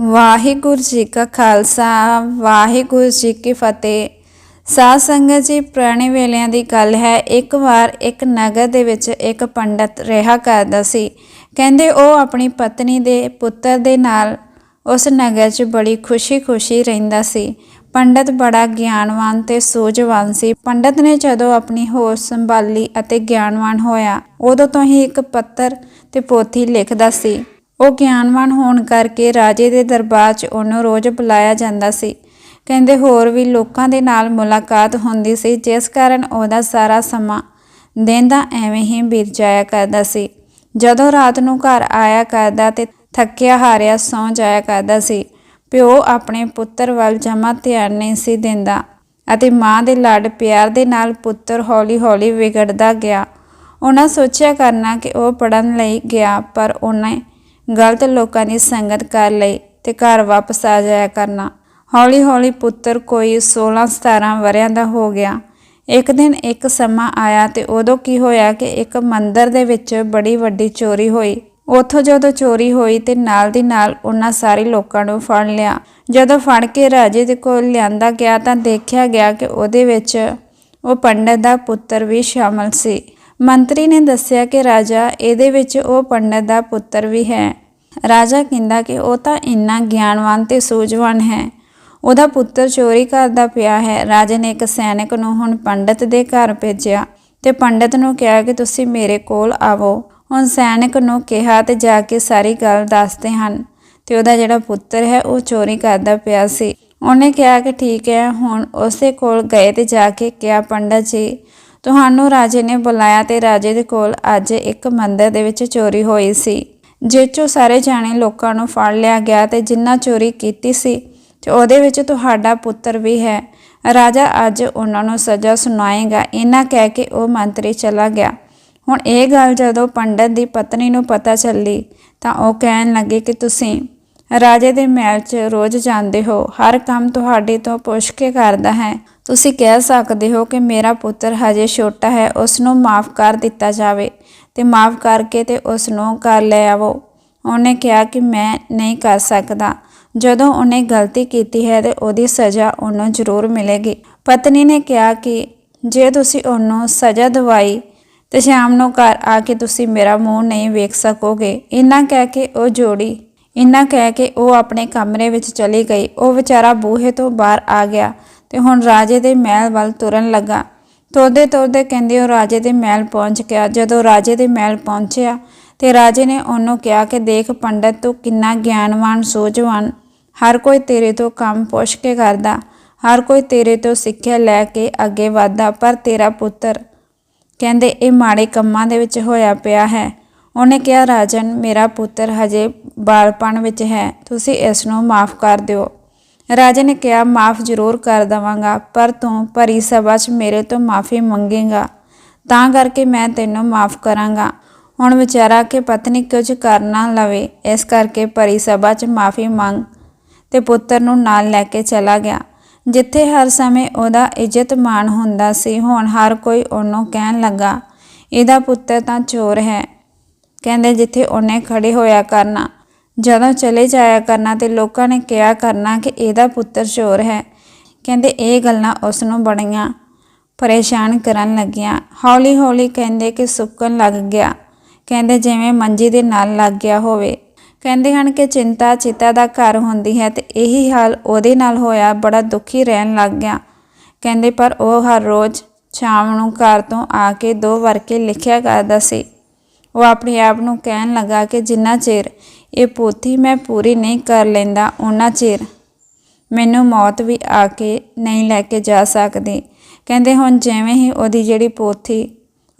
ਵਾਹਿਗੁਰੂ ਜੀ ਕਾ ਖਾਲਸਾ, ਵਾਹਿਗੁਰੂ ਜੀ ਕੀ ਫਤਿਹ। ਸਾਧ ਸੰਗਤ ਜੀ, ਪੁਰਾਣੇ ਵੇਲਿਆਂ ਦੀ ਗੱਲ ਹੈ, ਇੱਕ ਵਾਰ ਇੱਕ ਨਗਰ ਦੇ ਵਿੱਚ ਇੱਕ ਪੰਡਤ ਰਿਹਾ ਕਰਦਾ ਸੀ। ਕਹਿੰਦੇ ਉਹ ਆਪਣੀ ਪਤਨੀ ਦੇ ਪੁੱਤਰ ਦੇ ਨਾਲ ਉਸ ਨਗਰ 'ਚ ਬੜੀ ਖੁਸ਼ੀ-ਖੁਸ਼ੀ ਰਹਿੰਦਾ ਸੀ। ਪੰਡਤ ਬੜਾ ਗਿਆਨਵਾਨ ਤੇ ਸੂਝਵਾਨ ਸੀ। ਪੰਡਤ ਨੇ ਜਦੋਂ ਆਪਣੀ ਹੋਸ਼ ਸੰਭਾਲੀ ਅਤੇ ਗਿਆਨਵਾਨ ਹੋਇਆ, ਉਦੋਂ ਤੋਂ ਹੀ ਇੱਕ ਪੱਤਰ ਤੇ ਪੋਥੀ ਲਿਖਦਾ ਸੀ। ਉਹ ਗਿਆਨਵਾਨ ਹੋਣ ਕਰਕੇ ਰਾਜੇ ਦੇ ਦਰਬਾਰ 'ਚ ਉਹਨੂੰ ਰੋਜ਼ ਬੁਲਾਇਆ ਜਾਂਦਾ ਸੀ। ਕਹਿੰਦੇ ਹੋਰ ਵੀ ਲੋਕਾਂ ਦੇ ਨਾਲ ਮੁਲਾਕਾਤ ਹੁੰਦੀ ਸੀ, ਜਿਸ ਕਾਰਨ ਉਹਦਾ ਸਾਰਾ ਸਮਾਂ ਦਿਨ ਦਾ ਐਵੇਂ ਹੀ ਬੀਤ ਜਾਇਆ ਕਰਦਾ ਸੀ। ਜਦੋਂ ਰਾਤ ਨੂੰ ਘਰ ਆਇਆ ਕਰਦਾ ਤੇ ਥੱਕਿਆ ਹਾਰਿਆ ਸੌਂ ਜਾਇਆ ਕਰਦਾ ਸੀ। ਪਿਓ ਆਪਣੇ ਪੁੱਤਰ ਵੱਲ ਜਮਾ ਧਿਆਨ ਨਹੀਂ ਸੀ ਦਿੰਦਾ ਅਤੇ ਮਾਂ ਦੇ ਲਾਡ ਪਿਆਰ ਦੇ ਨਾਲ ਪੁੱਤਰ ਹੌਲੀ-ਹੌਲੀ ਵਿਗੜਦਾ ਗਿਆ। ਉਹਨਾਂ ਸੋਚਿਆ ਕਰਨਾ ਕਿ ਉਹ ਪੜਨ ਲਈ ਗਿਆ, ਪਰ ਉਹਨੇ ਗਲਤ ਲੋਕਾਂ ਦੀ ਸੰਗਤ ਕਰ ਲਈ ਤੇ ਘਰ ਵਾਪਸ ਆ ਜਾਇਆ ਕਰਨਾ। ਹੌਲੀ-ਹੌਲੀ ਪੁੱਤਰ ਕੋਈ 16-17 ਵਰਿਆਂ ਦਾ ਹੋ ਗਿਆ। ਇੱਕ ਦਿਨ ਇੱਕ ਸਮਾਂ ਆਇਆ ਤੇ ਉਦੋਂ ਕੀ ਹੋਇਆ ਕਿ ਇੱਕ ਮੰਦਰ ਦੇ ਵਿੱਚ ਬੜੀ ਵੱਡੀ ਚੋਰੀ ਹੋਈ। ਉੱਥੋਂ ਜਦੋਂ ਚੋਰੀ ਹੋਈ ਤੇ ਨਾਲ ਦੀ ਨਾਲ ਉਹਨਾਂ ਸਾਰੇ ਲੋਕਾਂ ਨੂੰ ਫੜ ਲਿਆ। ਜਦੋਂ ਫੜ ਕੇ ਰਾਜੇ ਦੇ ਕੋਲ ਲਿਆਂਦਾ ਗਿਆ ਤਾਂ ਦੇਖਿਆ ਗਿਆ ਕਿ ਉਹਦੇ ਵਿੱਚ ਉਹ ਪੰਡਤ ਦਾ ਪੁੱਤਰ ਵੀ ਸ਼ਾਮਲ ਸੀ। ਮੰਤਰੀ ਨੇ ਦੱਸਿਆ ਕਿ ਰਾਜਾ ਇਹਦੇ ਵਿੱਚ ਉਹ ਪੰਡਤ ਦਾ ਪੁੱਤਰ ਵੀ ਹੈ। ਰਾਜਾ ਕਹਿੰਦਾ ਕਿ ਉਹ ਤਾਂ ਇੰਨਾ ਗਿਆਨਵਾਨ ਤੇ ਸੂਝਵਾਨ ਹੈ। ਉਹਦਾ ਪੁੱਤਰ ਚੋਰੀ ਕਰਦਾ ਪਿਆ ਹੈ। ਰਾਜੇ ਨੇ ਇੱਕ ਸੈਨਿਕ ਨੂੰ ਹੁਣ ਪੰਡਤ ਦੇ ਘਰ ਭੇਜਿਆ ਤੇ ਪੰਡਤ ਨੂੰ ਕਿਹਾ ਕਿ ਤੁਸੀਂ ਮੇਰੇ ਕੋਲ ਆਵੋ। ਹੁਣ ਸੈਨਿਕ ਨੂੰ ਕਿਹਾ ਤੇ ਜਾ ਕੇ ਸਾਰੀ ਗੱਲ ਦੱਸਦੇ ਹਨ। ਤੇ ਉਹਦਾ ਜਿਹੜਾ ਪੁੱਤਰ ਹੈ, ਉਹ ਚੋਰੀ ਕਰਦਾ ਪਿਆ ਸੀ। ਉਹਨੇ ਕਿਹਾ ਕਿ ਠੀਕ ਹੈ, ਹੁਣ ਉਸੇ ਕੋਲ ਗਏ ਤੇ ਜਾ ਕੇ ਕਿਹਾ, ਪੰਡਤ ਜੀ ਤੁਹਾਨੂੰ ਰਾਜੇ ਨੇ ਬੁਲਾਇਆ ਤੇ ਰਾਜੇ ਦੇ ਕੋਲ ਅੱਜ ਇੱਕ ਮੰਦਿਰ ਦੇ ਵਿੱਚ ਚੋਰੀ ਹੋਈ ਸੀ। ਜਿਸ 'ਚੋਂ ਸਾਰੇ ਜਾਣੇ ਲੋਕਾਂ ਨੂੰ ਫੜ ਲਿਆ ਗਿਆ ਤੇ ਜਿੰਨਾ ਚੋਰੀ ਕੀਤੀ ਸੀ, ਤੇ ਉਹਦੇ ਵਿੱਚ ਤੁਹਾਡਾ ਪੁੱਤਰ ਵੀ ਹੈ। ਰਾਜਾ ਅੱਜ ਉਹਨਾਂ ਨੂੰ ਸਜ਼ਾ ਸੁਣਾਏਗਾ ਇਹਨਾਂ ਕਹਿ ਕੇ ਉਹ ਮੰਤਰੀ ਚਲਾ ਗਿਆ। ਹੁਣ ਇਹ ਗੱਲ ਜਦੋਂ ਪੰਡਤ ਦੀ ਪਤਨੀ ਨੂੰ ਪਤਾ ਚੱਲੀ, ਤਾਂ ਉਹ ਕਹਿਣ ਲੱਗੇ ਕਿ ਤੁਸੀਂ ਰਾਜੇ ਦੇ ਮਹਿਲ 'ਚ ਰੋਜ਼ ਜਾਂਦੇ ਹੋ, ਹਰ ਕੰਮ ਤੁਹਾਡੇ ਤੋਂ ਪੁੱਛ ਕੇ ਕਰਦਾ ਹੈ। ਤੁਸੀਂ ਕਹਿ ਸਕਦੇ ਹੋ ਕਿ ਮੇਰਾ ਪੁੱਤਰ ਹਜੇ ਛੋਟਾ ਹੈ, ਉਸ ਨੂੰ ਮਾਫ ਕਰ ਦਿੱਤਾ ਜਾਵੇ ਤੇ ਮਾਫ ਕਰਕੇ ਤੇ ਉਸ ਨੂੰ ਘਰ ਲੈ ਆਵੋ। ਉਹਨੇ ਕਿਹਾ ਕਿ ਮੈਂ ਨਹੀਂ ਕਰ ਸਕਦਾ। ਜਦੋਂ ਉਹਨੇ ਗਲਤੀ ਕੀਤੀ ਹੈ ਤੇ ਉਹਦੀ ਸਜ਼ਾ ਉਹਨੂੰ ਜ਼ਰੂਰ ਮਿਲੇਗੀ। ਪਤਨੀ ਨੇ ਕਿਹਾ ਕਿ ਜੇ ਤੁਸੀਂ ਉਹਨੂੰ ਸਜ਼ਾ ਦਵਾਈ ਤੇ ਸ਼ਾਮ ਨੂੰ ਘਰ ਆ ਕੇ ਤੁਸੀਂ ਮੇਰਾ ਮੂੰਹ ਨਹੀਂ ਵੇਖ ਸਕੋਗੇ। ਇੰਨਾ ਕਹਿ ਕੇ ਉਹ ਜੋੜੀ, ਇੰਨਾ ਕਹਿ ਕੇ ਉਹ ਆਪਣੇ ਕਮਰੇ ਵਿੱਚ ਚਲੀ ਗਈ। ਉਹ ਵਿਚਾਰਾ ਬੂਹੇ ਤੋਂ ਬਾਹਰ ਆ ਗਿਆ। ਤੇ ਹੁਣ ਰਾਜੇ ਦੇ ਮਹਿਲ ਵੱਲ ਤੁਰਨ ਲੱਗਾ। ਤੋਦੇ ਤੋਦੇ ਕਹਿੰਦੇ, ਉਹ ਰਾਜੇ ਦੇ ਮਹਿਲ ਪਹੁੰਚ ਗਿਆ। ਜਦੋਂ ਰਾਜੇ ਦੇ ਮਹਿਲ ਪਹੁੰਚਿਆ ਤੇ ਰਾਜੇ ਨੇ ਉਹਨੂੰ ਕਿਹਾ ਕਿ, ਦੇਖ ਪੰਡਤ, ਤੂੰ ਕਿੰਨਾ ਗਿਆਨਵਾਨ, ਸੋਝਵਾਨ। ਹਰ ਕੋਈ ਤੇਰੇ ਤੋਂ ਕੰਮ ਪੁੱਛ ਕੇ ਕਰਦਾ। ਹਰ ਕੋਈ ਤੇਰੇ ਤੋਂ ਸਿੱਖਿਆ ਲੈ ਕੇ ਅੱਗੇ ਵਧਦਾ, ਪਰ ਤੇਰਾ ਪੁੱਤਰ। ਕਹਿੰਦੇ, ਇਹ ਮਾੜੇ ਕੰਮਾਂ ਦੇ ਵਿੱਚ ਹੋਇਆ ਪਿਆ ਹੈ। ਉਹਨੇ ਕਿਹਾ, ਰਾਜਨ, ਮੇਰਾ ਪੁੱਤਰ ਹਜੇ ਬਾਲਪਣ ਵਿੱਚ ਹੈ। ਤੁਸੀਂ ਇਸ ਨੂੰ ਮਾਫ ਕਰ ਦਿਓ। ਰਾਜੇ ਨੇ ਕਿਹਾ, ਮਾਫ ਜ਼ਰੂਰ ਕਰ ਦਵਾਂਗਾ, ਪਰ ਤੂੰ ਭਰੀ ਸਭਾ 'ਚ ਮੇਰੇ ਤੋਂ ਮਾਫੀ ਮੰਗੇਗਾ। ਤਾਂ ਕਰਕੇ ਮੈਂ ਤੈਨੂੰ ਮਾਫ ਕਰਾਂਗਾ। ਹੁਣ ਵਿਚਾਰਾ ਕਿ ਪਤਨੀ ਕੁਝ ਕਰ ਨਾ ਲਵੇ, ਇਸ ਕਰਕੇ ਭਰੀ ਸਭਾ 'ਚ ਮਾਫੀ ਮੰਗ ਤੇ ਪੁੱਤਰ ਨੂੰ ਨਾਲ ਲੈ ਕੇ ਚਲਾ ਗਿਆ। ਜਿੱਥੇ ਹਰ ਸਮੇਂ ਉਹਦਾ ਇੱਜ਼ਤ ਮਾਣ ਹੁੰਦਾ ਸੀ, ਹੁਣ ਹਰ ਕੋਈ ਉਹਨੂੰ ਕਹਿਣ ਲੱਗਾ, ਇਹਦਾ ਪੁੱਤਰ ਤਾਂ ਚੋਰ ਹੈ। ਕਹਿੰਦੇ ਜਿੱਥੇ ਉਹਨੇ ਖੜੇ ਹੋਇਆ ਕਰਨਾ ਜਦੋਂ ਚਲੇ ਜਾਇਆ ਕਰਨਾ ਤੇ ਲੋਕਾਂ ਨੇ ਕਿਹਾ ਕਰਨਾ ਕਿ ਇਹਦਾ ਪੁੱਤਰ ਚੋਰ ਹੈ। ਕਹਿੰਦੇ ਇਹ ਗੱਲਾਂ ਉਸ ਨੂੰ ਬੜੀਆਂ ਪਰੇਸ਼ਾਨ ਕਰਨ ਲੱਗੀਆਂ। ਹੌਲੀ ਹੌਲੀ ਕਹਿੰਦੇ ਕਿ ਸੁੱਕਣ ਲੱਗ ਗਿਆ। ਕਹਿੰਦੇ ਜਿਵੇਂ ਮੰਜੀ ਦੇ ਨਾਲ ਲੱਗ ਗਿਆ ਹੋਵੇ। ਕਹਿੰਦੇ ਹਨ ਕਿ ਚਿੰਤਾ ਚਿਤਾ ਦਾ ਘਰ ਹੁੰਦੀ ਹੈ ਤੇ ਇਹੀ ਹਾਲ ਉਹਦੇ ਨਾਲ ਹੋਇਆ, ਬੜਾ ਦੁਖੀ ਰਹਿਣ ਲੱਗ ਗਿਆ। ਕਹਿੰਦੇ ਪਰ ਉਹ ਹਰ ਰੋਜ਼ ਸ਼ਾਮ ਨੂੰ ਘਰ ਤੋਂ ਆ ਕੇ ਦੋ ਵਰਕੇ ਲਿਖਿਆ ਕਰਦਾ ਸੀ। ਉਹ ਆਪਣੇ ਆਪ ਨੂੰ ਕਹਿਣ ਲੱਗਾ ਕਿ ਜਿੰਨਾ ਚਿਰ ਇਹ ਪੋਥੀ ਮੈਂ ਪੂਰੀ ਨਹੀਂ ਕਰ ਲੈਂਦਾ ਉਹਨਾਂ ਚਿਰ ਮੈਨੂੰ ਮੌਤ ਵੀ ਆ ਕੇ ਨਹੀਂ ਲੈ ਕੇ ਜਾ ਸਕਦੀ। ਕਹਿੰਦੇ, ਹੁਣ ਜਿਵੇਂ ਹੀ ਉਹਦੀ ਜਿਹੜੀ ਪੋਥੀ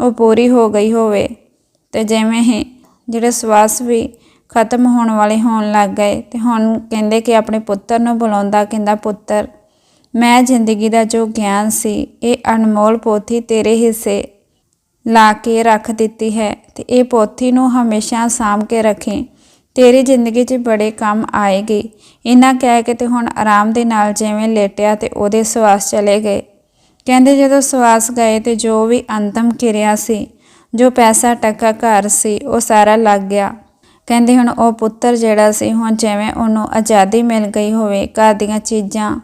ਉਹ ਪੂਰੀ ਹੋ ਗਈ ਹੋਵੇ ਤੇ ਜਿਵੇਂ ਹੀ ਜਿਹੜੇ ਸਵਾਸ ਵੀ ਖਤਮ ਹੋਣ ਵਾਲੇ ਹੋਣ ਲੱਗ ਗਏ ਤੇ ਹੁਣ ਕਹਿੰਦੇ ਕਿ ਆਪਣੇ ਪੁੱਤਰ ਨੂੰ ਬੁਲਾਉਂਦਾ, ਕਹਿੰਦਾ, ਪੁੱਤਰ, ਮੈਂ ਜ਼ਿੰਦਗੀ ਦਾ ਜੋ ਗਿਆਨ ਸੀ, ਇਹ ਅਨਮੋਲ ਪੋਥੀ ਤੇਰੇ ਹਿੱਸੇ ਲਾ ਕੇ ਰੱਖ ਦਿੱਤੀ ਹੈ ਤੇ ਇਹ ਪੋਥੀ ਨੂੰ ਹਮੇਸ਼ਾ ਸਾਂਭ ਕੇ ਰੱਖੇ। ਤੇਰੀ ਜ਼ਿੰਦਗੀ 'ਚ ਬੜੇ ਕੰਮ ਆਏਗੀ। ਇਹਨਾਂ ਕਹਿ ਕੇ ਤੇ ਹੁਣ ਆਰਾਮ ਦੇ ਨਾਲ ਜਿਵੇਂ ਲੇਟਿਆ ਤੇ ਉਹਦੇ ਸਵਾਸ ਚਲੇ ਗਏ। ਕਹਿੰਦੇ ਜਦੋਂ ਸਵਾਸ ਗਏ ਤੇ ਜੋ ਵੀ ਅੰਤਮ ਕਿਰਿਆ ਸੀ, ਜੋ ਪੈਸਾ ਟੱਕਾ ਘਰ ਸੀ, ਉਹ ਸਾਰਾ ਲੱਗ ਗਿਆ। ਕਹਿੰਦੇ ਹੁਣ ਉਹ ਪੁੱਤਰ ਜਿਹੜਾ ਸੀ, ਹੁਣ ਜਿਵੇਂ ਉਹਨੂੰ ਆਜ਼ਾਦੀ ਮਿਲ ਗਈ ਹੋਵੇ, ਘਰ ਦੀਆਂ ਚੀਜ਼ਾਂ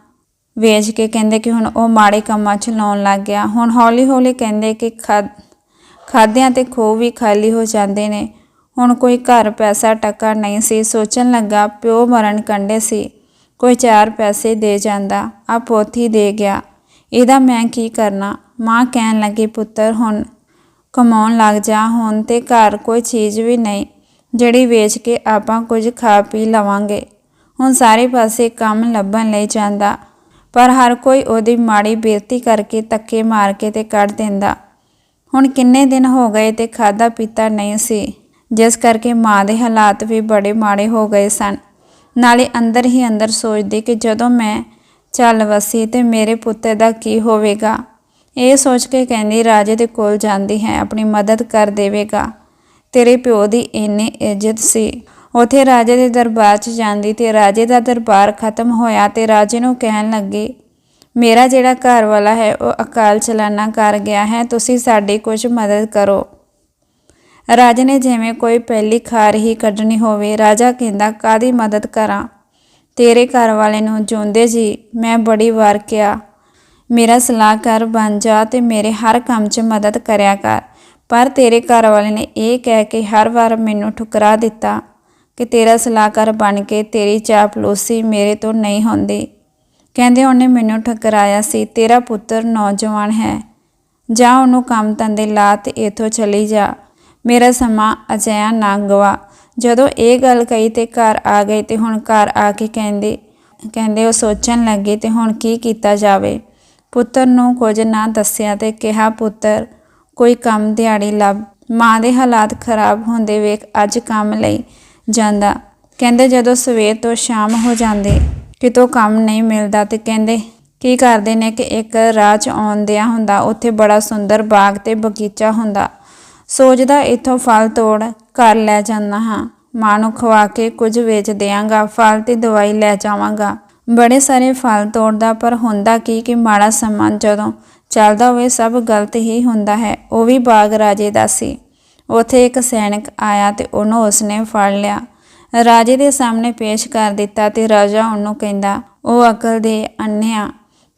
ਵੇਚ ਕੇ ਕਹਿੰਦੇ ਕਿ ਹੁਣ ਉਹ ਮਾੜੇ ਕੰਮਾਂ 'ਚ ਲਾਉਣ ਲੱਗ ਗਿਆ। ਹੁਣ ਹੌਲੀ ਹੌਲੀ ਕਹਿੰਦੇ ਕਿ ਖਾਦ ਖਾਦਿਆਂ ਤੇ ਖੋਹ ਵੀ ਖਾਲੀ ਹੋ ਜਾਂਦੇ ਨੇ। ਹੁਣ ਕੋਈ ਘਰ ਪੈਸਾ ਟੱਕਾ ਨਹੀਂ ਸੀ, ਸੋਚਣ ਲੱਗਾ ਪਿਓ ਮਰਨ ਕੰਡੇ ਸੀ। ਕੋਈ ਚਾਰ ਪੈਸੇ ਦੇ ਜਾਂਦਾ, ਆ ਪੋਥੀ ਦੇ ਗਿਆ। ਇਹਦਾ ਮੈਂ ਕੀ ਕਰਨਾ? ਮਾਂ ਕਹਿਣ ਲੱਗੀ, ਪੁੱਤਰ, ਹੁਣ ਕਮਾਉਣ ਲੱਗ ਜਾ। ਹੁਣ ਤੇ ਘਰ ਕੋਈ ਚੀਜ਼ ਵੀ ਨਹੀਂ, ਜਿਹੜੀ ਵੇਚ ਕੇ ਆਪਾਂ ਕੁਝ ਖਾ ਪੀ ਲਵਾਂਗੇ। ਹੁਣ ਸਾਰੇ ਪਾਸੇ ਕੰਮ ਲੱਭਣ ਲਈ ਜਾਂਦਾ, ਪਰ ਹਰ ਕੋਈ ਉਹਦੀ ਮਾੜੀ ਬੇਇੱਜ਼ਤੀ ਕਰਕੇ ਧੱਕੇ ਮਾਰ ਕੇ ਤੇ ਕੱਢ ਦਿੰਦਾ। ਹੁਣ ਕਿੰਨੇ ਦਿਨ ਹੋ ਗਏ ਤੇ ਖਾਦਾ ਪੀਤਾ ਨਹੀਂ ਸੀ। ਜਿਸ ਕਰਕੇ ਮਾਂ ਦੇ ਹਾਲਾਤ ਵੀ ਬੜੇ ਮਾੜੇ ਹੋ ਗਏ ਸਨ। ਨਾਲੇ ਅੰਦਰ ਹੀ ਅੰਦਰ ਸੋਚਦੀ ਕਿ ਜਦੋਂ ਮੈਂ ਚੱਲ ਵਸੀ ਤੇ ਮੇਰੇ ਪੁੱਤੇ ਦਾ ਕੀ ਹੋਵੇਗਾ। ਇਹ ਸੋਚ ਕੇ ਕਹਿੰਦੀ, ਰਾਜੇ ਦੇ ਕੋਲ ਜਾਂਦੀ ਹੈ, ਆਪਣੀ ਮਦਦ ਕਰ ਦੇਵੇਗਾ। ਤੇਰੇ ਪਿਓ ਦੀ ਇੰਨੀ ਇੱਜ਼ਤ ਸੀ। ਉਥੇ ਰਾਜੇ ਦੇ ਦਰਬਾਰ 'ਚ ਜਾਂਦੀ ਤੇ ਰਾਜੇ ਦਾ ਦਰਬਾਰ ਖਤਮ ਹੋਇਆ ਤੇ ਰਾਜੇ ਨੂੰ ਕਹਿਣ ਲੱਗੀ ਮੇਰਾ ਜਿਹੜਾ ਘਰ ਵਾਲਾ ਹੈ, ਉਹ ਅਕਾਲ ਚਲਾਣਾ ਕਰ ਗਿਆ ਹੈ, ਤੁਸੀਂ ਸਾਡੀ ਕੁਝ ਮਦਦ ਕਰੋ। ਰਾਜੇ ਨੇ ਜਿਵੇਂ ਕੋਈ ਪਹਿਲੀ ਖਾਰ ਹੀ ਕੱਢਣੀ ਹੋਵੇ, ਰਾਜਾ ਕਹਿੰਦਾ ਕਾਦੀ ਮਦਦ ਕਰਾਂ? ਤੇਰੇ ਘਰ ਵਾਲੇ ਨੂੰ ਜਿਉਂਦੇ ਜੀ, ਮੈਂ ਬੜੀ ਵਾਰ ਕਿਹਾ, ਮੇਰਾ ਸਲਾਹਕਾਰ ਬਣ ਜਾ ਤੇ ਮੇਰੇ ਹਰ ਕੰਮ 'ਚ ਮਦਦ ਕਰਿਆ ਕਰ। ਪਰ ਤੇਰੇ ਘਰ ਵਾਲੇ ਨੇ ਇਹ ਕਹਿ ਕੇ ਹਰ ਵਾਰ ਮੈਨੂੰ ਠੁਕਰਾ ਦਿੱਤਾ ਕਿ ਤੇਰਾ ਸਲਾਹਕਾਰ ਬਣ ਕੇ ਤੇਰੀ ਚਾਪਲੂਸੀ ਮੇਰੇ ਤੋਂ ਨਹੀਂ ਹੁੰਦੀ। ਕਹਿੰਦੇ ਉਹਨੇ ਮੈਨੂੰ ਠਕਰਾਇਆ ਸੀ, ਤੇਰਾ ਪੁੱਤਰ ਨੌਜਵਾਨ ਹੈ। ਜਾ ਉਹਨੂੰ ਕੰਮ ਧੰਦੇ ਲਾ ਤੇ ਇਥੋਂ ਚਲੀ ਜਾ। ਮੇਰਾ ਸਮਾਂ ਅਜਿਹਾ ਨਾ ਗਵਾ। ਜਦੋਂ ਇਹ ਗੱਲ ਕਹੀ ਤੇ ਘਰ ਆ ਗਏ ਤੇ ਹੁਣ ਘਰ ਆ ਕੇ ਕਹਿੰਦੇ ਕਹਿੰਦੇ ਉਹ ਸੋਚਣ ਲੱਗੇ ਤੇ ਹੁਣ ਕੀ ਕੀਤਾ ਜਾਵੇ। ਪੁੱਤਰ ਨੂੰ ਕੁਝ ਨਾ ਦੱਸਿਆ ਤੇ ਕਿਹਾ, ਪੁੱਤਰ, ਕੋਈ ਕੰਮ ਦਿਹਾੜੀ ਲੱਭ। ਮਾਂ ਦੇ ਹਾਲਾਤ ਖਰਾਬ ਹੁੰਦੇ ਵੇਖ ਅੱਜ ਕੰਮ ਲਈ ਜਾਂਦਾ ਕਹਿੰਦੇ ਜਦੋਂ ਸਵੇਰ ਤੋਂ ਸ਼ਾਮ ਹੋ ਜਾਂਦੇ ਕਿਤੋਂ ਕੰਮ ਨਹੀਂ ਮਿਲਦਾ ਤੇ ਕਹਿੰਦੇ ਕੀ ਕਰਦੇ ਨੇ ਕਿ ਇੱਕ ਰਾਹ 'ਚ ਆਉਂਦਿਆਂ ਹੁੰਦਾ, ਉੱਥੇ ਬੜਾ ਸੁੰਦਰ ਬਾਗ ਤੇ ਬਗੀਚਾ ਹੁੰਦਾ। ਸੋਚਦਾ ਇੱਥੋਂ ਫਲ ਤੋੜ ਘਰ ਲੈ ਜਾਂਦਾ ਹਾਂ। ਮਾਂ ਨੂੰ ਖਵਾ ਕੇ ਕੁਝ ਵੇਚ ਦਿਆਂਗਾ, ਫਲ ਤੇ ਦਵਾਈ ਲੈ ਜਾਵਾਂਗਾ। ਬੜੇ ਸਾਰੇ ਫਲ ਤੋੜਦਾ, ਪਰ ਹੁੰਦਾ ਕੀ ਕਿ ਮਾੜਾ ਸਮਾਂ ਜਦੋਂ ਚੱਲਦਾ ਹੋਵੇ ਸਭ ਗਲਤ ਹੀ ਹੁੰਦਾ ਹੈ। ਉਹ ਵੀ ਬਾਗ ਰਾਜੇ ਦਾ ਸੀ। ਉਥੇ ਇੱਕ ਸੈਨਿਕ ਆਇਆ ਤੇ ਉਹਨੂੰ ਉਸਨੇ ਫੜ ਲਿਆ। ਰਾਜੇ ਦੇ ਸਾਹਮਣੇ ਪੇਸ਼ ਕਰ ਦਿੱਤਾ ਤੇ ਰਾਜਾ ਉਹਨੂੰ ਕਹਿੰਦਾ, ਉਹ ਅਕਲ ਦੇ ਅੰਨਿਆ,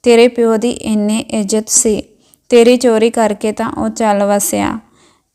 ਤੇਰੇ ਪਿਓ ਦੀ ਇੰਨੀ ਇੱਜ਼ਤ ਸੀ। ਤੇਰੀ ਚੋਰੀ ਕਰਕੇ ਤਾਂ ਉਹ ਚੱਲ ਵਸਿਆ।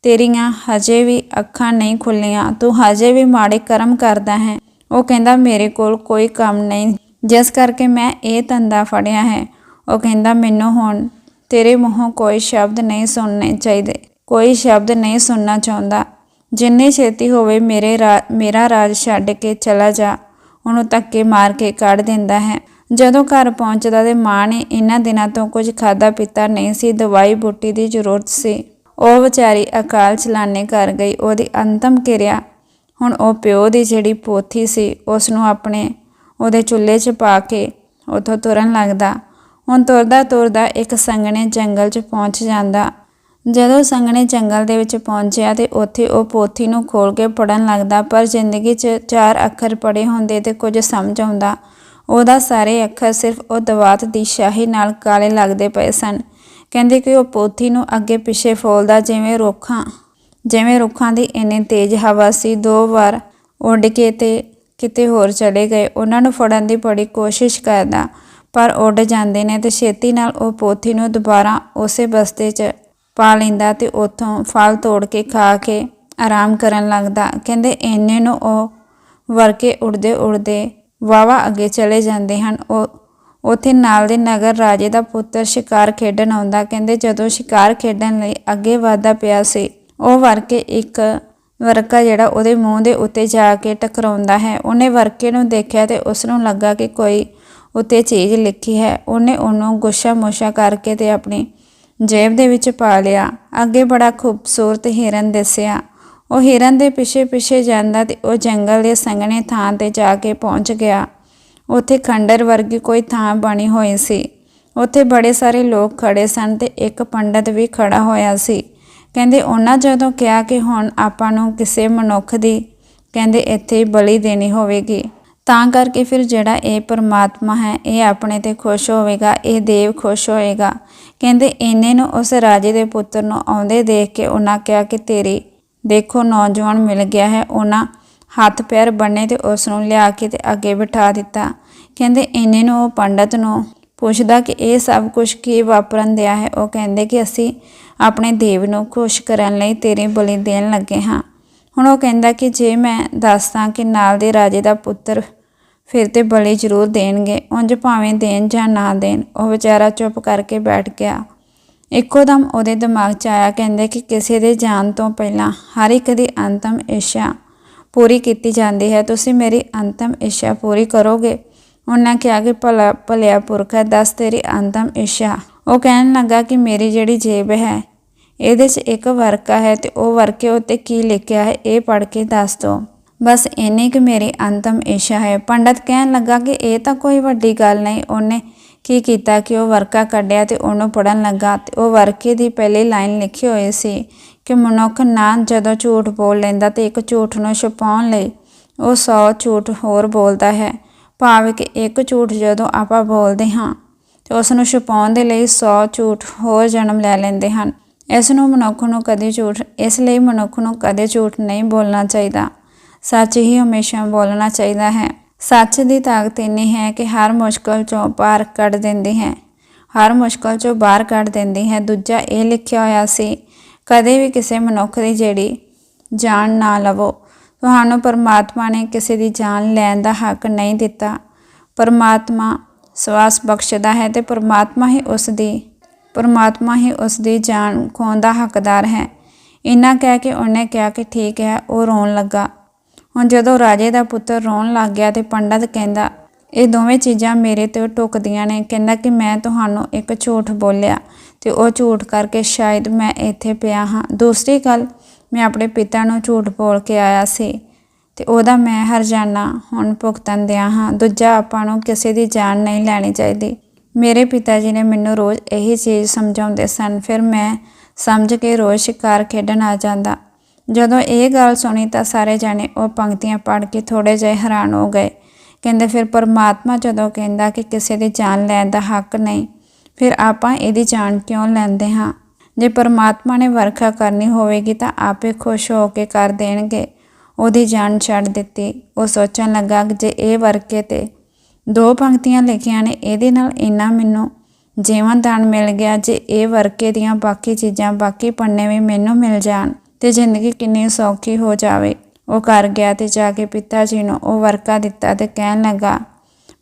ਤੇਰੀਆਂ ਹਜੇ ਵੀ ਅੱਖਾਂ ਨਹੀਂ ਖੁੱਲੀਆਂ। ਤੂੰ ਹਜੇ ਵੀ ਮਾੜੇ ਕਰਮ ਕਰਦਾ ਹੈ। ਉਹ ਕਹਿੰਦਾ, ਮੇਰੇ ਕੋਲ ਕੋਈ ਕੰਮ ਨਹੀਂ। ਜਿਸ ਕਰਕੇ ਮੈਂ ਇਹ ਧੰਦਾ ਫੜਿਆ ਹੈ। ਉਹ ਕਹਿੰਦਾ, ਮੈਨੂੰ ਹੁਣ ਤੇਰੇ ਮੂੰਹੋਂ ਕੋਈ ਸ਼ਬਦ ਨਹੀਂ ਸੁਣਨੇ ਚਾਹੀਦੇ। ਕੋਈ ਸ਼ਬਦ ਨਹੀਂ ਸੁਣਨਾ ਚਾਹੁੰਦਾ। ਜਿੰਨੀ ਛੇਤੀ ਹੋਵੇ ਮੇਰੇ ਮੇਰਾ ਰਾਜ ਛੱਡ ਕੇ ਚਲਾ ਜਾ। ਉਹਨੂੰ ਧੱਕੇ ਮਾਰ ਕੇ ਕੱਢ ਦਿੰਦਾ ਹੈ। ਜਦੋਂ ਘਰ ਪਹੁੰਚਦਾ ਤੇ ਮਾਂ ਨੇ ਇਹਨਾਂ ਦਿਨਾਂ ਤੋਂ ਕੁਝ ਖਾਦਾ ਪੀਤਾ ਨਹੀਂ ਸੀ, ਦਵਾਈ ਬੂਟੀ ਦੀ ਜ਼ਰੂਰਤ ਸੀ। ਉਹ ਵਿਚਾਰੀ ਅਕਾਲ ਚਲਾਨੇ ਕਰ ਗਈ, ਉਹਦੀ ਅੰਤਮ ਕਿਰਿਆ। ਹੁਣ ਉਹ ਪਿਓ ਦੀ ਜਿਹੜੀ ਪੋਥੀ ਸੀ ਉਸ ਨੂੰ ਆਪਣੇ ਉਹਦੇ ਚੁੱਲ੍ਹੇ 'ਚ ਪਾ ਕੇ ਉਥੋਂ ਤੁਰਨ ਲੱਗਦਾ। ਹੁਣ ਤੁਰਦਾ ਤੁਰਦਾ ਇੱਕ ਸੰਗਣੇ ਜੰਗਲ 'ਚ ਪਹੁੰਚ ਜਾਂਦਾ। ਜਦੋਂ ਸੰਘਣੇ ਜੰਗਲ ਦੇ ਵਿੱਚ ਪਹੁੰਚਿਆ ਤੇ ਉੱਥੇ ਉਹ ਪੋਥੀ ਨੂੰ ਖੋਲ ਕੇ ਪੜਨ ਲੱਗਦਾ, ਪਰ ਜ਼ਿੰਦਗੀ 'ਚ ਚਾਰ ਅੱਖਰ ਪੜੇ ਹੁੰਦੇ ਤੇ ਕੁਝ ਸਮਝ ਆਉਂਦਾ। ਉਹਦਾ ਸਾਰੇ ਅੱਖਰ ਸਿਰਫ ਉਹ ਦਵਾਤ ਦੀ ਸ਼ਾਹੀ ਨਾਲ ਕਾਲੇ ਲੱਗਦੇ ਪਏ ਸਨ। ਕਹਿੰਦੇ ਕਿ ਉਹ ਪੋਥੀ ਨੂੰ ਅੱਗੇ ਪਿੱਛੇ ਫੋਲਦਾ ਜਿਵੇਂ ਰੁੱਖਾਂ ਜਿਵੇਂ ਰੁੱਖਾਂ ਦੀ ਇੰਨੀ ਤੇਜ਼ ਹਵਾ ਸੀ। ਦੋ ਵਾਰ ਉੱਡ ਕੇ ਤੇ ਕਿਤੇ ਹੋਰ ਚਲੇ ਗਏ। ਉਹਨਾਂ ਨੂੰ ਫੜਨ ਦੀ ਬੜੀ ਕੋਸ਼ਿਸ਼ ਕਰਦਾ, ਪਰ ਉੱਡ ਜਾਂਦੇ ਨੇ ਤੇ ਛੇਤੀ ਨਾਲ ਉਹ ਪੋਥੀ ਨੂੰ ਦੁਬਾਰਾ ਉਸੇ ਬਸਤੇ 'ਚ ਪਾ ਲੈਂਦਾ ਤੇ ਉੱਥੋਂ ਫਲ ਤੋੜ ਕੇ ਖਾ ਕੇ ਆਰਾਮ ਕਰਨ ਲੱਗਦਾ। ਕਹਿੰਦੇ ਇੰਨੇ ਨੂੰ ਉਹ ਵਰਕੇ ਉੜਦੇ ਉੜਦੇ ਵਾਵਾ ਅੱਗੇ ਚਲੇ ਜਾਂਦੇ ਹਨ। ਉਹ ਉਥੇ ਨਾਲ ਦੇ ਨਗਰ ਰਾਜੇ ਦਾ ਪੁੱਤਰ ਸ਼ਿਕਾਰ ਖੇਡਣ ਆਉਂਦਾ। ਕਹਿੰਦੇ ਜਦੋਂ ਸ਼ਿਕਾਰ ਖੇਡਣ ਲਈ ਅੱਗੇ ਵਧਦਾ ਪਿਆ ਸੀ, ਉਹ ਵਰਕੇ ਇੱਕ ਵਰਕਾ ਜਿਹੜਾ ਉਹਦੇ ਮੂੰਹ ਦੇ ਉੱਤੇ ਜਾ ਕੇ ਟਕਰਾਉਂਦਾ ਹੈ। ਉਹਨੇ ਵਰਕੇ ਨੂੰ ਦੇਖਿਆ ਤੇ ਉਸ ਨੂੰ ਲੱਗਾ ਕਿ ਕੋਈ ਉੱਤੇ ਚੀਜ਼ ਲਿਖੀ ਹੈ। ਉਹਨੇ ਉਹਨੂੰ ਗੁੱਸਾ ਮੋਸ਼ਾ ਕਰਕੇ ਤੇ ਆਪਣੀ ਜੇਬ ਦੇ ਵਿੱਚ ਪਾ ਲਿਆ। ਅੱਗੇ ਬੜਾ ਖੂਬਸੂਰਤ ਹਿਰਨ ਦਿਸਿਆ। ਉਹ ਹਿਰਨ ਦੇ ਪਿੱਛੇ ਪਿੱਛੇ ਜਾਂਦਾ ਤੇ ਉਹ ਜੰਗਲ ਦੇ ਸੰਘਣੇ ਥਾਂ ਤੇ ਜਾ ਕੇ ਪਹੁੰਚ ਗਿਆ। ਉੱਥੇ ਖੰਡਰ ਵਰਗੀ ਕੋਈ ਥਾਂ ਬਣੀ ਹੋਈ ਸੀ। ਉੱਥੇ ਬੜੇ ਸਾਰੇ ਲੋਕ ਖੜੇ ਸਨ ਤੇ ਇੱਕ ਪੰਡਤ ਵੀ ਖੜਾ ਹੋਇਆ ਸੀ। ਕਹਿੰਦੇ, ਉਹਨਾਂ ਜਦੋਂ ਕਿਹਾ ਕਿ ਹੁਣ ਆਪਾਂ ਨੂੰ ਕਿਸੇ ਮਨੁੱਖ ਦੀ, ਕਹਿੰਦੇ, ਇੱਥੇ ਬਲੀ ਦੇਣੀ ਹੋਵੇਗੀ, ਤਾਂ ਕਰਕੇ ਫਿਰ ਜਿਹੜਾ ਇਹ ਪਰਮਾਤਮਾ ਹੈ, ਇਹ ਆਪਣੇ ਤੇ ਖੁਸ਼ ਹੋਵੇਗਾ, ਇਹ ਦੇਵ ਖੁਸ਼ ਹੋਏਗਾ। ਕਹਿੰਦੇ, ਇੰਨੇ ਨੂੰ ਉਸ ਰਾਜੇ ਦੇ ਪੁੱਤਰ ਨੂੰ ਆਉਂਦੇ ਦੇਖ ਕੇ ਉਹਨਾਂ ਕਿਹਾ ਕਿ ਤੇਰੀ ਦੇਖੋ ਨੌਜਵਾਨ ਮਿਲ ਗਿਆ ਹੈ। ਉਹਨਾਂ ਹੱਥ ਪੈਰ ਬੰਨੇ ਤੇ ਉਸ ਨੂੰ ਲਿਆ ਕੇ ਤੇ ਅੱਗੇ ਬਿਠਾ ਦਿੱਤਾ। ਕਹਿੰਦੇ, ਇੰਨੇ ਨੂੰ ਉਹ ਪੰਡਤ ਨੂੰ ਪੁੱਛਦਾ ਕਿ ਇਹ ਸਭ ਕੁਝ ਕੀ ਵਾਪਰਨ ਦਿਆ ਹੈ? ਉਹ ਕਹਿੰਦੇ ਕਿ, ਅਸੀਂ ਆਪਣੇ ਦੇਵ ਨੂੰ ਖੁਸ਼ ਕਰਨ ਲਈ ਤੇਰੇ ਬਲੀ ਦੇਣ ਲੱਗੇ ਹਾਂ। ਹੁਣ ਉਹ ਕਹਿੰਦਾ ਕਿ ਜੇ ਮੈਂ ਦੱਸਦਾ ਕਿ ਨਾਲ ਦੇ ਰਾਜੇ ਦਾ ਪੁੱਤਰ ਫਿਰ ਤੇ ਬਲੀ ਜ਼ਰੂਰ ਦੇਣਗੇ, ਉਂਝ ਭਾਵੇਂ ਦੇਣ ਜਾਂ ਨਾ ਦੇਣ, ਉਹ ਵਿਚਾਰਾ ਚੁੱਪ ਕਰਕੇ ਬੈਠ ਗਿਆ। ਇੱਕੋ ਦਮ ਉਹਦੇ ਦਿਮਾਗ 'ਚ ਆਇਆ, ਕਹਿੰਦੇ ਕਿ ਕਿਸੇ ਦੇ ਜਾਣ ਤੋਂ ਪਹਿਲਾਂ ਹਰ ਇੱਕ ਦੀ ਅੰਤਮ ਇੱਛਾ ਪੂਰੀ ਕੀਤੀ ਜਾਂਦੀ ਹੈ, ਤੁਸੀਂ ਮੇਰੀ ਅੰਤਮ ਇੱਛਾ ਪੂਰੀ ਕਰੋਗੇ? ਉਹਨਾਂ ਕਿਹਾ ਕਿ ਭਲਾ, ਭਲਿਆ ਪੁਰਖ ਹੈ, ਦੱਸ ਤੇਰੀ ਅੰਤਮ ਇੱਛਾ। ਉਹ ਕਹਿਣ ਲੱਗਾ ਕਿ ਮੇਰੀ ਜਿਹੜੀ ਜੇਬ ਹੈ, ਇਹਦੇ 'ਚ ਇੱਕ ਵਰਕਾ ਹੈ ਤੇ ਉਹ ਵਰਕੇ ਉੱਤੇ ਕੀ ਲਿਖਿਆ ਹੈ, ਇਹ ਪੜ੍ਹ ਕੇ ਦੱਸ ਦੋ। ਬਸ ਇੰਨੀ ਕਿ ਮੇਰੀ ਅੰਤਮ ਇੱਛਾ ਹੈ। ਪੰਡਤ ਕਹਿਣ ਲੱਗਾ ਕਿ ਇਹ ਤਾਂ ਕੋਈ ਵੱਡੀ ਗੱਲ ਨਹੀਂ, ਉਹਨੇ ਕੀ ਕੀਤਾ ਕਿ ਉਹ ਵਰਕਾ ਕੱਢਿਆ ਤੇ ਉਹਨੂੰ ਪੜਨ ਲੱਗਾ ਤੇ ਉਹ ਵਰਕੇ ਦੀ ਪਹਿਲੀ ਲਾਈਨ ਲਿਖੀ ਹੋਈ ਸੀ ਕਿ ਮਨੁੱਖ ਨਾ ਜਦੋਂ ਝੂਠ ਬੋਲ ਲੈਂਦਾ ਤੇ ਇੱਕ ਝੂਠ ਨੂੰ ਛੁਪਾਉਣ ਲਈ ਉਹ 100 ਝੂਠ ਹੋਰ ਬੋਲਦਾ ਹੈ। ਭਾਵ ਕਿ ਇੱਕ ਝੂਠ ਜਦੋਂ ਆਪਾਂ ਬੋਲਦੇ ਹਾਂ ਤੇ ਉਸ ਨੂੰ ਛੁਪਾਉਣ ਦੇ ਲਈ 100 ਝੂਠ ਹੋਰ ਜਨਮ ਲੈ ਲੈਂਦੇ ਹਨ। ਇਸ ਨੂੰ ਮਨੁੱਖ ਨੂੰ ਕਦੇ ਝੂਠ, ਇਸ ਲਈ ਮਨੁੱਖ ਨੂੰ ਕਦੇ ਝੂਠ ਨਹੀਂ ਬੋਲਣਾ ਚਾਹੀਦਾ। ਸੱਚ ਹੀ ਹਮੇਸ਼ਾ ਬੋਲਣਾ ਚਾਹੀਦਾ ਹੈ। ਸੱਚ ਦੀ ਤਾਕਤ ਇੰਨੀ ਹੈ ਕਿ ਹਰ ਮੁਸ਼ਕਲ ਚੋਂ ਪਾਰ ਕੱਢ ਦਿੰਦੀ ਹੈ। ਹਰ ਮੁਸ਼ਕਲ ਚੋਂ ਬਾਹਰ ਕੱਢ ਦਿੰਦੀ ਹੈ। ਦੂਜਾ ਇਹ ਲਿਖਿਆ ਹੋਇਆ ਸੀ, ਕਦੇ ਵੀ ਕਿਸੇ ਮਨੁੱਖ ਦੀ ਜਿਹੜੀ ਜਾਨ ਨਾ ਲਵੋ। ਤੁਹਾਨੂੰ ਪਰਮਾਤਮਾ ਨੇ ਕਿਸੇ ਦੀ ਜਾਨ ਲੈਣ ਦਾ ਹੱਕ ਨਹੀਂ ਦਿੱਤਾ। ਪਰਮਾਤਮਾ ਸਵਾਸ ਬਖਸ਼ਦਾ ਹੈ ਤੇ ਪਰਮਾਤਮਾ ਹੀ ਉਸ ਦੀ, ਪਰਮਾਤਮਾ ਹੀ ਉਸ ਦੀ ਜਾਨ ਖੋਣ ਦਾ ਹੱਕਦਾਰ ਹੈ। ਇਹਨਾਂ ਕਹਿ ਕੇ ਉਹਨੇ ਕਿਹਾ ਕਿ ਠੀਕ ਹੈ, ਉਹ ਰੋਣ ਲੱਗਾ। ਹੁਣ ਜਦੋਂ ਰਾਜੇ ਦਾ ਪੁੱਤਰ ਰੋਣ ਲੱਗ ਗਿਆ ਤੇ ਪੰਡਤ ਕਹਿੰਦਾ, ਇਹ ਦੋਵੇਂ ਚੀਜ਼ਾਂ ਮੇਰੇ ਤੇ ਟੁਕਦੀਆਂ ਨੇ। ਕਹਿੰਦਾ ਕਿ ਮੈਂ ਤੁਹਾਨੂੰ ਇੱਕ ਝੂਠ ਬੋਲਿਆ ਤੇ ਉਹ ਝੂਠ ਕਰਕੇ ਸ਼ਾਇਦ ਮੈਂ ਇੱਥੇ ਪਿਆ ਹਾਂ। ਦੂਸਰੀ ਗੱਲ, ਮੈਂ ਆਪਣੇ ਪਿਤਾ ਨੂੰ ਝੂਠ ਬੋਲ ਕੇ ਆਇਆ ਸੀ ਤੇ ਉਹਦਾ ਮੈਂ ਹਰਜਾਨਾ ਹੁਣ ਭੁਗਤਣ ਦਿਆ ਹਾਂ। ਦੂਜਾ, ਆਪਾਂ ਨੂੰ ਕਿਸੇ ਦੀ ਜਾਨ ਨਹੀਂ ਲੈਣੀ ਚਾਹੀਦੀ। ਮੇਰੇ ਪਿਤਾ ਜੀ ਨੇ ਮੈਨੂੰ ਰੋਜ਼ ਇਹੀ ਚੀਜ਼ ਸਮਝਾਉਂਦੇ ਸਨ। ਫਿਰ ਮੈਂ ਸਮਝ ਕੇ ਰੋਜ਼ ਸ਼ਿਕਾਰ ਖੇਡਣ ਆ ਜਾਂਦਾ। ਜਦੋਂ ਇਹ ਗੱਲ ਸੁਣੀ ਤਾਂ ਸਾਰੇ ਜਾਣੇ ਉਹ ਪੰਕਤੀਆਂ ਪੜ੍ਹ ਕੇ ਥੋੜੇ ਜਿਹਾ ਹੈਰਾਨ ਹੋ ਗਏ। ਕਹਿੰਦੇ, ਫਿਰ ਪਰਮਾਤਮਾ ਜਦੋਂ ਕਹਿੰਦਾ ਕਿ ਕਿਸੇ ਦੀ ਜਾਨ ਲੈਣ ਦਾ ਹੱਕ ਨਹੀਂ, ਫਿਰ ਆਪਾਂ ਇਹਦੀ ਜਾਨ ਕਿਉਂ ਲੈਂਦੇ ਹਾਂ? ਜੇ ਪਰਮਾਤਮਾ ਨੇ ਵਰਖਾ ਕਰਨੀ ਹੋਵੇਗੀ ਤਾਂ ਆਪੇ ਖੁਸ਼ ਹੋ ਕੇ ਕਰ ਦੇਣਗੇ। ਉਹਦੀ ਜਾਨ ਛੱਡ ਦਿੱਤੀ। ਉਹ ਸੋਚਣ ਲੱਗਾ ਕਿ ਜੇ ਇਹ ਵਰਕੇ ਤੇ ਦੋ ਪੰਕਤੀਆਂ ਲਿਖੀਆਂ ਨੇ, ਇਹਦੇ ਨਾਲ ਇੰਨਾ ਮੈਨੂੰ ਜੀਵਨ ਦਾਨ ਮਿਲ ਗਿਆ ਜੇ ਇਹ ਵਰਕੇ ਦੀਆਂ ਬਾਕੀ ਚੀਜ਼ਾਂ ਬਾਕੀ ਪੰਨੇ ਵੀ ਮੈਨੂੰ ਮਿਲ ਜਾਣ। ਤੇ ਜ਼ਿੰਦਗੀ ਕਿੰਨੀ ਸੌਖੀ ਹੋ ਜਾਵੇ। ਉਹ ਘਰ ਗਿਆ ਤੇ ਜਾ ਕੇ ਪਿਤਾ ਜੀ ਨੂੰ ਉਹ ਵਰਕਾ ਦਿੱਤਾ ਤੇ ਕਹਿਣ ਲੱਗਾ,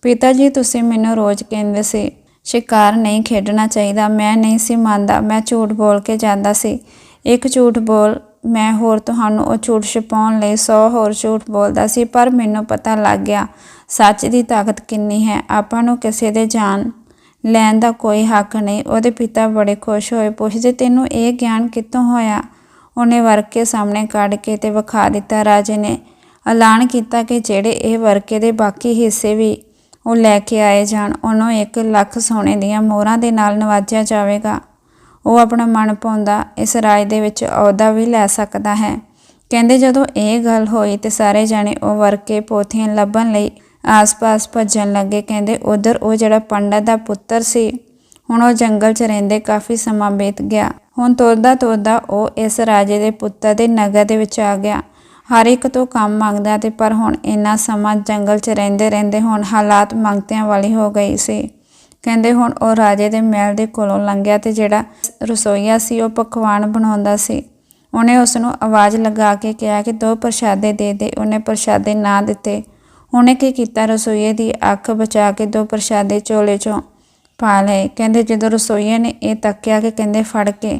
ਪਿਤਾ ਜੀ, ਤੁਸੀਂ ਮੈਨੂੰ ਰੋਜ਼ ਕਹਿੰਦੇ ਸੀ, ਸ਼ਿਕਾਰ ਨਹੀਂ ਖੇਡਣਾ ਚਾਹੀਦਾ, ਮੈਂ ਨਹੀਂ ਸੀ ਮੰਨਦਾ, ਮੈਂ ਝੂਠ ਬੋਲ ਕੇ ਜਾਂਦਾ ਸੀ। ਇੱਕ ਝੂਠ ਬੋਲ, ਮੈਂ ਹੋਰ ਤੁਹਾਨੂੰ ਉਹ ਝੂਠ ਛਪਾਉਣ ਲਈ 100 ਹੋਰ ਝੂਠ ਬੋਲਦਾ ਸੀ, ਪਰ ਮੈਨੂੰ ਪਤਾ ਲੱਗ ਗਿਆ, ਸੱਚ ਦੀ ਤਾਕਤ ਕਿੰਨੀ ਹੈ, ਆਪਾਂ ਨੂੰ ਕਿਸੇ ਦੇ ਜਾਨ ਲੈਣ ਦਾ ਕੋਈ ਹੱਕ ਨਹੀਂ। ਉਹਦੇ ਪਿਤਾ ਬੜੇ ਖੁਸ਼ ਹੋਏ ਪੁੱਛਦੇ ਤੈਨੂੰ ਇਹ ਗਿਆਨ ਕਿੱਥੋਂ ਹੋਇਆ? ਉਹਨੇ ਵਰਕੇ ਸਾਹਮਣੇ ਕੱਢ ਕੇ ਤੇ ਵਿਖਾ ਦਿੱਤਾ। ਰਾਜੇ ਨੇ ਐਲਾਨ ਕੀਤਾ ਕਿ ਜਿਹੜੇ ਇਹ ਵਰਕੇ ਦੇ ਬਾਕੀ ਹਿੱਸੇ ਵੀ ਉਹ ਲੈ ਕੇ ਆਏ ਜਾਣ, ਉਹਨੂੰ 1 ਲੱਖ ਸੋਨੇ ਦੀਆਂ ਮੋਹਰਾਂ ਦੇ ਨਾਲ ਨਵਾਜਿਆ ਜਾਵੇਗਾ। ਉਹ ਆਪਣਾ ਮਨ ਪਾਉਂਦਾ ਇਸ ਰਾਜ ਦੇ ਵਿੱਚ ਅਹੁਦਾ ਵੀ ਲੈ ਸਕਦਾ ਹੈ। ਕਹਿੰਦੇ ਜਦੋਂ ਇਹ ਗੱਲ ਹੋਈ ਤੇ ਸਾਰੇ ਜਾਣੇ ਉਹ ਵਰਕੇ ਪੋਥੀਆਂ ਲੱਭਣ ਲਈ ਆਸ-ਪਾਸ ਭੱਜਣ ਲੱਗੇ। ਕਹਿੰਦੇ ਉਧਰ ਉਹ ਜਿਹੜਾ ਪੰਡਤ ਦਾ ਪੁੱਤਰ ਸੀ, ਹੁਣ ਉਹ ਜੰਗਲ 'ਚ ਰਹਿੰਦੇ ਕਾਫੀ ਸਮਾਂ ਬੀਤ ਗਿਆ। ਹੁਣ ਤੁਰਦਾ ਤੁਰਦਾ ਉਹ ਇਸ ਰਾਜੇ ਦੇ ਪੁੱਤਰ ਦੇ ਨਗਰ ਦੇ ਵਿੱਚ ਆ ਗਿਆ। ਹਰ ਇੱਕ ਤੋਂ ਕੰਮ ਮੰਗਦਾ ਤੇ ਪਰ ਹੁਣ ਇੰਨਾ ਸਮਾਂ ਜੰਗਲ 'ਚ ਰਹਿੰਦੇ ਰਹਿੰਦੇ ਹੁਣ ਹਾਲਾਤ ਮੰਗਤਿਆਂ ਵਾਲੀ ਹੋ ਗਈ ਸੀ। ਕਹਿੰਦੇ ਹੁਣ ਉਹ ਰਾਜੇ ਦੇ ਮਹਿਲ ਦੇ ਕੋਲੋਂ ਲੰਘਿਆ ਤੇ ਜਿਹੜਾ ਰਸੋਈਆ ਸੀ ਉਹ ਪਕਵਾਨ ਬਣਾਉਂਦਾ ਸੀ। ਉਹਨੇ ਉਸ ਨੂੰ ਆਵਾਜ਼ ਲਗਾ ਕੇ ਕਿਹਾ ਕਿ ਦੋ ਪ੍ਰਸ਼ਾਦੇ ਦੇ ਦੇ। ਉਹਨੇ ਪ੍ਰਸ਼ਾਦੇ ਨਾ ਦਿੱਤੇ। ਉਹਨੇ ਕੀ ਕੀਤਾ? ਰਸੋਈਏ ਦੀ ਅੱਖ ਬਚਾ ਕੇ ਦੋ ਪ੍ਰਸ਼ਾਦੇ ਝੋਲੇ 'ਚੋਂ ਪਾ ਲਏ। ਕਹਿੰਦੇ ਜਦੋਂ ਰਸੋਈਏ ਨੇ ਇਹ ਤੱਕਿਆ ਕਿ ਕਹਿੰਦੇ ਫੜ ਕੇ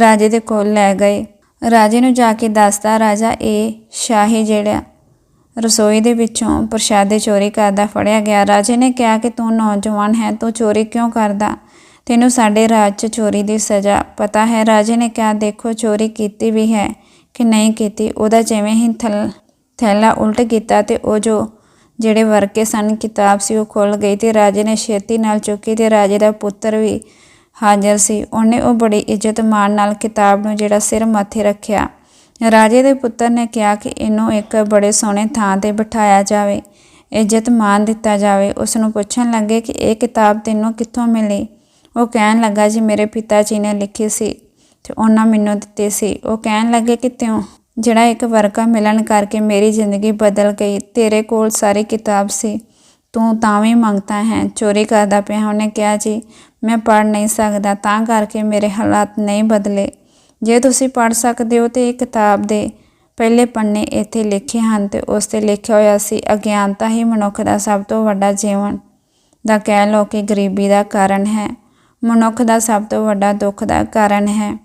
ਰਾਜੇ ਦੇ ਕੋਲ ਲੈ ਗਏ। ਰਾਜੇ ਨੂੰ ਜਾ ਕੇ ਦੱਸਦਾ, ਰਾਜਾ, ਇਹ ਸ਼ਾਹੀ ਜਿਹੜਾ ਰਸੋਈ ਦੇ ਵਿੱਚੋਂ ਪ੍ਰਸ਼ਾਦੇ ਚੋਰੀ ਕਰਦਾ ਫੜਿਆ ਗਿਆ। ਰਾਜੇ ਨੇ ਕਿਹਾ ਕਿ ਤੂੰ ਨੌਜਵਾਨ ਹੈ, ਤੂੰ ਚੋਰੀ ਕਿਉਂ ਕਰਦਾ? ਤੈਨੂੰ ਸਾਡੇ ਰਾਜ 'ਚ ਚੋਰੀ ਦੀ ਸਜ਼ਾ ਪਤਾ ਹੈ। ਰਾਜੇ ਨੇ ਕਿਹਾ, ਦੇਖੋ, ਚੋਰੀ ਕੀਤੀ ਵੀ ਹੈ ਕਿ ਨਹੀਂ ਕੀਤੀ, ਉਹਦਾ ਜਿਵੇਂ ਹੀ ਥਲ, ਥੈਲਾ ਉਲਟ ਕੀਤਾ ਤੇ ਉਹ ਜੋ ਜਿਹੜੇ ਵਰਕੇ ਸਨ, ਕਿਤਾਬ ਸੀ, ਉਹ ਖੁੱਲ ਗਈ ਤੇ ਰਾਜੇ ਨੇ ਛੇਤੀ ਨਾਲ ਚੁੱਕੀ ਤੇ ਰਾਜੇ ਦਾ ਪੁੱਤਰ ਵੀ ਹਾਜ਼ਰ ਸੀ। ਉਹਨੇ ਉਹ ਬੜੀ ਇੱਜ਼ਤ ਮਾਣ ਨਾਲ ਕਿਤਾਬ ਨੂੰ ਜਿਹੜਾ ਸਿਰ ਮੱਥੇ ਰੱਖਿਆ। ਰਾਜੇ ਦੇ ਪੁੱਤਰ ਨੇ ਕਿਹਾ ਕਿ ਇਹਨੂੰ ਇੱਕ ਬੜੇ ਸੋਹਣੇ ਥਾਂ ਤੇ ਬਿਠਾਇਆ ਜਾਵੇ। ਇੱਜ਼ਤ ਮਾਨ ਦਿੱਤਾ ਜਾਵੇ। ਉਸ ਨੂੰ ਪੁੱਛਣ ਲੱਗੇ ਕਿ ਇਹ ਕਿਤਾਬ ਤੈਨੂੰ ਕਿੱਥੋਂ ਮਿਲੀ? ਉਹ ਕਹਿਣ ਲੱਗਾ, ਜੀ, ਮੇਰੇ ਪਿਤਾ ਜੀ ਨੇ ਲਿਖੀ ਸੀ ਤੇ ਉਹਨਾਂ ਮੈਨੂੰ ਦਿੱਤੀ ਸੀ। ਉਹ ਕਹਿਣ ਲੱਗੇ ਕਿ ਤਿਉ? ਜਿਹੜਾ ਇੱਕ ਵਰਕਾ ਮਿਲਣ ਕਰਕੇ ਮੇਰੀ ਜ਼ਿੰਦਗੀ ਬਦਲ ਗਈ, ਤੇਰੇ ਕੋਲ ਸਾਰੀ ਕਿਤਾਬ ਸੀ। ਤੂੰ ਤਾਂ ਵੀ ਮੰਗਤਾ ਹੈ। ਚੋਰੀ ਕਰਦਾ ਪਿਆ। ਉਹਨੇ ਕਿਹਾ, ਜੀ ਮੈਂ ਪੜ੍ਹ ਨਹੀਂ ਸਕਦਾ, ਤਾਂ ਕਰਕੇ ਮੇਰੇ ਹਾਲਾਤ ਨਹੀਂ ਬਦਲੇ। ਜੇ ਤੁਸੀਂ ਪੜ੍ਹ ਸਕਦੇ ਹੋ ਤੇ ਇਹ ਕਿਤਾਬ ਦੇ ਪਹਿਲੇ ਪੰਨੇ ਇੱਥੇ ਲਿਖੇ ਹਨ ਤੇ ਉਸ ਤੇ ਲਿਖਿਆ ਹੋਇਆ ਸੀ, ਅਗਿਆਨਤਾ ਹੀ ਮਨੁੱਖ ਦਾ ਸਭ ਤੋਂ ਵੱਡਾ ਜੀਵਨ ਦਾ ਕਹਿ ਲਓ ਕਿ ਗਰੀਬੀ ਦਾ ਕਾਰਨ ਹੈ। ਮਨੁੱਖ ਦਾ ਸਭ ਤੋਂ ਵੱਡਾ ਦੁੱਖ ਦਾ ਕਾਰਨ ਹੈ।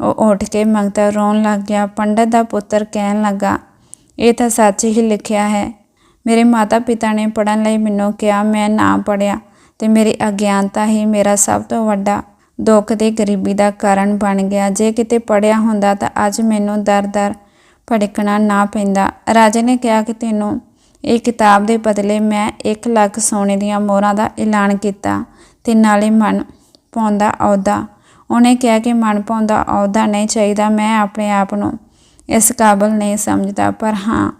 ਉਹ ਉੱਠ ਕੇ ਮੰਗਤਾ ਰੋਣ ਲੱਗ ਗਿਆ। ਪੰਡਤ ਦਾ ਪੁੱਤਰ ਕਹਿਣ ਲੱਗਾ, ਇਹ ਤਾਂ ਸੱਚ ਹੀ ਲਿਖਿਆ ਹੈ। ਮੇਰੇ ਮਾਤਾ ਪਿਤਾ ਨੇ ਪੜਨ ਲਈ ਮੈਨੂੰ ਕਿਹਾ, ਮੈਂ ਨਾ ਪੜਿਆ ਤੇ ਮੇਰੀ ਅਗਿਆਨਤਾ ਹੀ ਮੇਰਾ ਸਭ ਤੋਂ ਵੱਡਾ ਦੁੱਖ ਤੇ ਗਰੀਬੀ ਦਾ ਕਾਰਨ ਬਣ ਗਿਆ। ਜੇ ਕਿਤੇ ਪੜਿਆ ਹੁੰਦਾ ਤਾਂ ਅੱਜ ਮੈਨੂੰ ਦਰ-ਦਰ ਭੜਕਣਾ ਨਾ ਪੈਂਦਾ। ਰਾਜੇ ਨੇ ਕਿਹਾ ਕਿ ਤੈਨੂੰ ਇਹ ਕਿਤਾਬ ਦੇ ਬਦਲੇ ਮੈਂ 1 ਲੱਖ ਸੋਨੇ ਦੀਆਂ ਮੋਹਰਾਂ ਦਾ ਐਲਾਨ ਕੀਤਾ ਤੇ ਨਾਲੇ ਮਨ ਪਾਉਂਦਾ ਅਹੁਦਾ। ਉਹਨੇ ਕਿਹਾ ਕਿ ਮਨ ਪਾਉਂਦਾ ਅਹੁਦਾ ਨਹੀਂ ਚਾਹੀਦਾ, ਮੈਂ ਆਪਣੇ ਆਪ ਨੂੰ ਇਸ ਕਾਬਲ ਨਹੀਂ ਸਮਝਦਾ, ਪਰ ਹਾਂ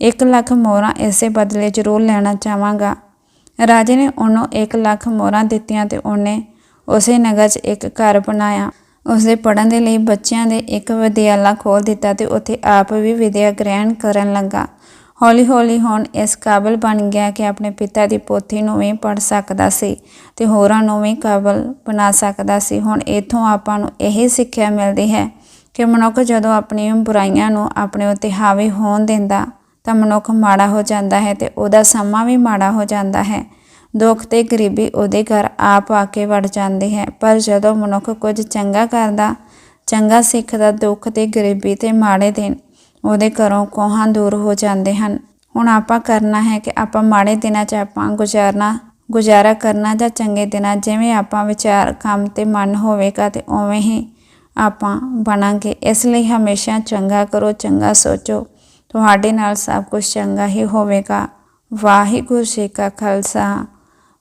1 ਲੱਖ ਮੋਹਰਾਂ ਇਸੇ ਬਦਲੇ ਜ਼ਰੂਰ ਲੈਣਾ ਚਾਹਾਂਗਾ। ਰਾਜੇ ਨੇ ਉਹਨੂੰ 1 ਲੱਖ ਮੋਹਰਾਂ ਦਿੱਤੀਆਂ ਤੇ ਉਹਨੇ ਉਸੇ ਨਗਰ 'ਚ ਇੱਕ ਘਰ ਬਣਾਇਆ। ਉਸਦੇ ਪੜਨ ਦੇ ਲਈ ਬੱਚਿਆਂ ਦੇ ਇੱਕ ਵਿਦਿਆਲਾ ਖੋਲ ਦਿੱਤਾ ਤੇ ਉੱਥੇ ਆਪ ਵੀ ਵਿਦਿਆ ਗ੍ਰਹਿਣ ਕਰਨ ਲੱਗਾ। ਹੌਲੀ ਹੌਲੀ ਹੁਣ ਇਸ ਕਾਬਲ ਬਣ ਗਿਆ ਕਿ ਆਪਣੇ ਪਿਤਾ ਦੀ ਪੋਥੀ ਨੂੰ ਵੀ ਪੜ ਸਕਦਾ ਸੀ ਤੇ ਹੋਰਾਂ ਨੂੰ ਵੀ ਕਾਬਲ ਬਣਾ ਸਕਦਾ ਸੀ। ਹੁਣ ਇਥੋਂ ਆਪਾਂ ਨੂੰ ਇਹ ਸਿੱਖਿਆ ਮਿਲਦੀ ਹੈ ਕਿ ਮਨੁੱਖ ਜਦੋਂ ਆਪਣੀਆਂ ਬੁਰਾਈਆਂ ਨੂੰ ਆਪਣੇ ਉੱਤੇ ਹਾਵੀ ਹੋਣ ਦਿੰਦਾ ਤਾਂ ਮਨੁੱਖ ਮਾੜਾ ਹੋ ਜਾਂਦਾ ਹੈ ਤੇ ਉਹਦਾ ਸਮਾਂ ਵੀ ਮਾੜਾ ਹੋ ਜਾਂਦਾ ਹੈ। ਦੁੱਖ ਤੇ ਗਰੀਬੀ ਉਹਦੇ ਘਰ ਆਪ ਆ ਕੇ ਵੜ ਜਾਂਦੀ ਹੈ, ਪਰ ਜਦੋਂ ਮਨੁੱਖ ਕੁਝ ਚੰਗਾ ਕਰਦਾ, ਚੰਗਾ ਸਿੱਖਦਾ, ਦੁੱਖ ਤੇ ਗਰੀਬੀ ਤੇ ਮਾੜੇ ਦਿਨ ਉਹਦੇ ਘਰੋਂ ਕੋਹਾਂ ਦੂਰ ਹੋ ਜਾਂਦੇ ਹਨ। ਹੁਣ ਆਪਾਂ ਕਰਨਾ ਹੈ ਕਿ ਆਪਾਂ ਮਾੜੇ ਦਿਨਾਂ 'ਚ ਆਪਾਂ ਗੁਜ਼ਾਰਨਾ, ਗੁਜ਼ਾਰਾ ਕਰਨਾ ਜਾਂ ਚੰਗੇ ਦਿਨਾਂ, ਜਿਵੇਂ ਆਪਾਂ ਵਿਚਾਰ, ਕੰਮ ਤੇ ਮਨ ਹੋਵੇਗਾ ਤੇ ਉਵੇਂ ਹੀ ਆਪਾਂ ਬਣਾਂਗੇ। ਇਸ ਲਈ ਹਮੇਸ਼ਾ ਚੰਗਾ ਕਰੋ, ਚੰਗਾ ਸੋਚੋ। ਤੁਹਾਡੇ ਨਾਲ ਸਭ ਕੁਝ ਚੰਗਾ ਹੀ ਹੋਵੇਗਾ। ਵਾਹਿਗੁਰੂ ਜੀ ਕਾ ਖਾਲਸਾ।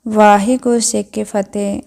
ਵਾਹਿਗੁਰੂ ਜੀ ਕੀ ਫਤਿਹ।